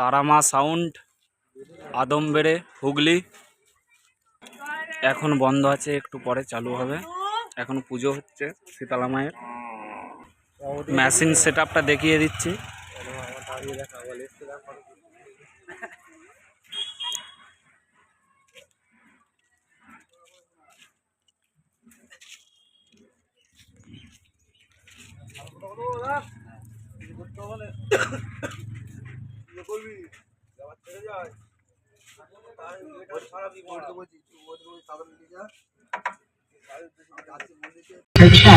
Tara Maa sound আদমবেড়ে Hooghly এখন বন্ধ আছে একটু পরে চালু হবে এখন পুজো হচ্ছে শীতলা মায়ের মেশিন সেট দেখিয়ে দিচ্ছি टंटा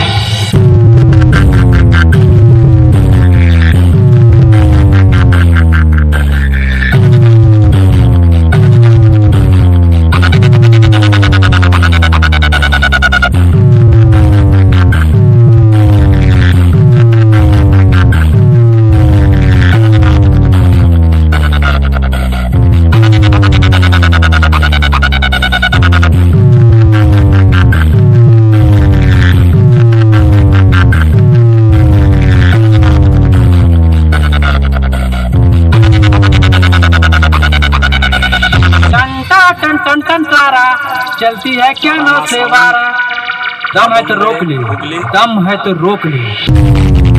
टन तारा चलती है क्या नो से बारह दम है तो रोक ली। दम है तो रोक ली।